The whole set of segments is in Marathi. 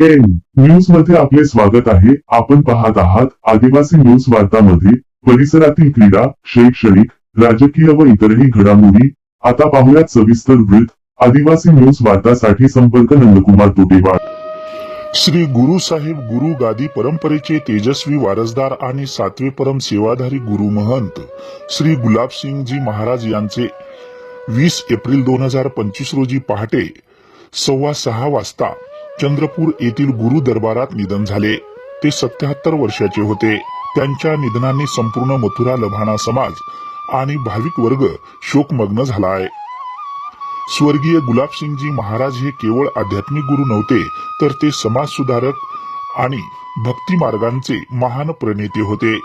एन न्यूजमध्ये आपले स्वागत आहे. आपण पाहत आहात आदिवासी न्यूज वार्तामध्ये परिसरातील क्रीडा शैक्षणिक राजकीय व इतरही घडामोडी. आता पाहूयात सविस्तर वृत्त. आदिवासी न्यूज वार्तासाठी संपर्क नंदकुमार तोटेवाड. श्री गुरु साहेब गुरु गादी परंपरेचे तेजस्वी वारसदार आणि सातवे परम सेवाधारी गुरु महंत श्री गुलाबसिंगजी महाराज यांचे वीस एप्रिल दोन हजार पंचवीस रोजी पहाटे सव्वा सहा वाजता चंद्रपूर येथील गुरु दरबारात निधन झाले. ते सत्याहत्तर वर्षाचे होते. त्यांच्या निधनाने संपूर्ण मथुरा लभाणा समाज आणि भाविक वर्ग शोकमग्न झाला आहे स्वर्गीय गुलाबसिंगजी महाराज हे केवळ आध्यात्मिक गुरु नव्हते तर ते समाज सुधारक आणि भक्ती मार्गांचे महान प्रणेते होते.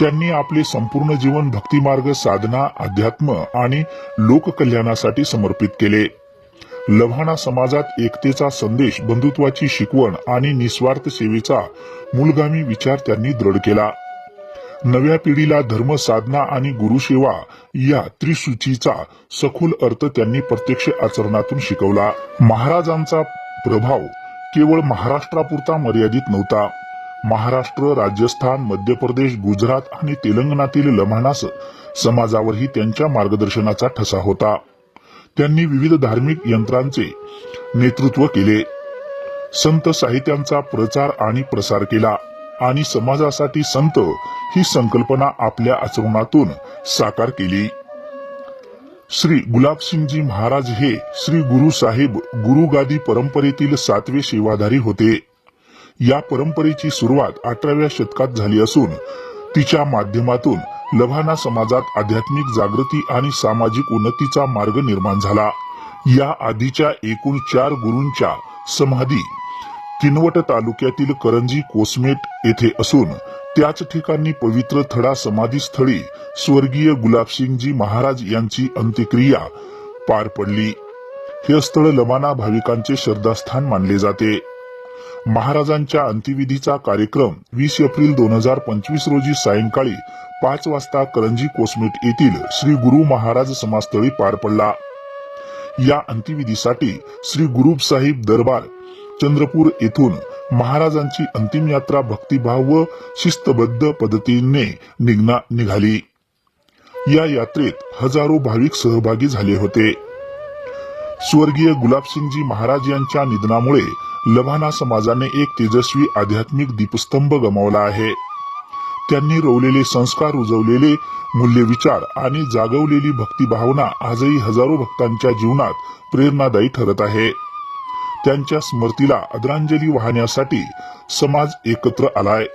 त्यांनी आपले संपूर्ण जीवन भक्तिमार्ग साधना अध्यात्म आणि लोककल्याणासाठी समर्पित केले. लव्हाणा समाजात एकतेचा संदेश बंधुत्वाची शिकवण आणि निस्वार्थ सेवेचा मूलगामी विचार त्यांनी दृढ केला. नव्या पिढीला धर्म साधना आणि गुरुसेवा या त्रिसूचीचा सखोल अर्थ त्यांनी प्रत्यक्ष आचरणातून शिकवला. महाराजांचा प्रभाव केवळ महाराष्ट्रापुरता मर्यादित नव्हता. महाराष्ट्र राजस्थान मध्य प्रदेश गुजरात आणि तेलंगणातील लम्हाणास समाजावरही त्यांच्या मार्गदर्शनाचा ठसा होता. त्यांनी विविध धार्मिक यंत्रांचे नेतृत्व केले. संत साहित्यांचा प्रचार आणि प्रसार केला आणि समाजासाठी संत ही संकल्पना आपल्या आचरणातून साकार केली. श्री गुलाबसिंगजी महाराज हे श्री गुरु साहेब गुरुगादी परंपरेतील सातवे सेवाधारी होते. या परंपरेची सुरुवात अठराव्या शतकात झाली असून तिच्या माध्यमातून लव्हाणा समाजात आध्यात्मिक जागृती आणि सामाजिक उन्नतीचा मार्ग निर्माण झाला. या आधीच्या एकूण चार गुरूंच्या समाधी किनवट तालुक्यातील करंजी कोसमेट येथे असून त्याच ठिकाणी पवित्र थडा समाधीस्थळी स्वर्गीय गुलाबसिंगजी महाराज यांची अंत्यक्रिया पार पडली. हे स्थळ लवाना भाविकांचे श्रद्धास्थान मानले जाते. महाराजांच्या अंत्यविधीचा कार्यक्रम वीस एप्रिल दोन हजार पंचवीस रोजी सायंकाळी पाच वाजता करंजी कोसमेट येथील श्री गुरु महाराज समाजस्थळी पार पडला. या अंत्यविधीसाठी श्री गुरु साहिब दरबार चंद्रपूर येथून महाराजांची अंतिम यात्रा भक्तिभाव व शिस्तबद्ध पद्धतीने निघना निघाली. या यात्रेत हजारो भाविक सहभागी झाले होते. स्वर्गीय गुलाबसिंगजी महाराज यांच्या निधनामुळे लभाना समाजाने एक तेजस्वी आध्यात्मिक दीपस्तंभ गमावला आहे. त्यांनी रोवलेले संस्कार रुजवलेले मूल्य विचार आणि जागवलेली भक्तिभावना आजही हजारो भक्तांच्या जीवनात प्रेरणादायी ठरत आहे. त्यांच्या स्मृतीला आदरांजली वाहण्यासाठी समाज एकत्र आलाय.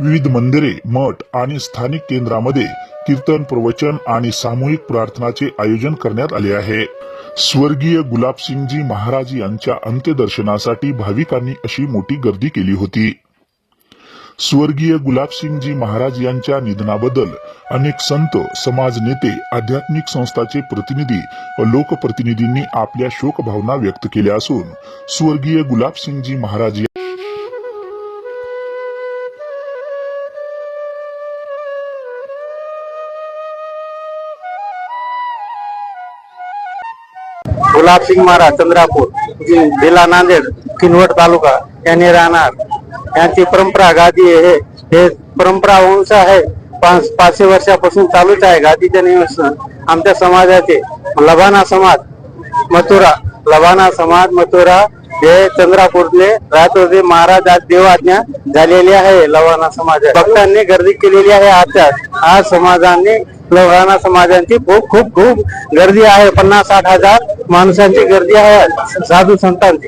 विविध मंदिरे मठ आणि स्थानिक केंद्रामध्ये कीर्तन प्रवचन आणि सामूहिक प्रार्थनाचे आयोजन करण्यात आले आहे. स्वर्गीय गुलाबसिंगजी महाराज यांच्या अंत्यदर्शनासाठी भाविकांनी अशी मोठी गर्दी केली होती. स्वर्गीय गुलाबसिंगजी महाराज यांच्या निधनाबद्दल अनेक संत समाज नेते आध्यात्मिक संस्थाचे प्रतिनिधी व लोकप्रतिनिधींनी आपल्या शोकभावना व्यक्त केल्या असून स्वर्गीय गुलाबसिंगजी महाराज गुलाबसिंग महाराज चंद्रापूर जिल्हा नांदेड किनवट तालुका यांनी राहणार. यांची परंपरा गादी हे हे परंपरा वंश आहे. पाच पाचशे वर्षापासून चालूच आहे गादीचे निवासन आमच्या समाजाचे. लबाना समाज मथुरा. लबाना समाज मथुरा हे चंद्रापूरले राहत महाराजात महाराज आज देवाज्ञा झालेली आहे लवाना समाज भक्तांनी गर्दी केलेली आहे आता आज समाजाने लवाना समाजांची खूप खूप खूप गर्दी आहे. पन्नास साठ हजार माणसांची गर्दी आहे. साधू संतांची.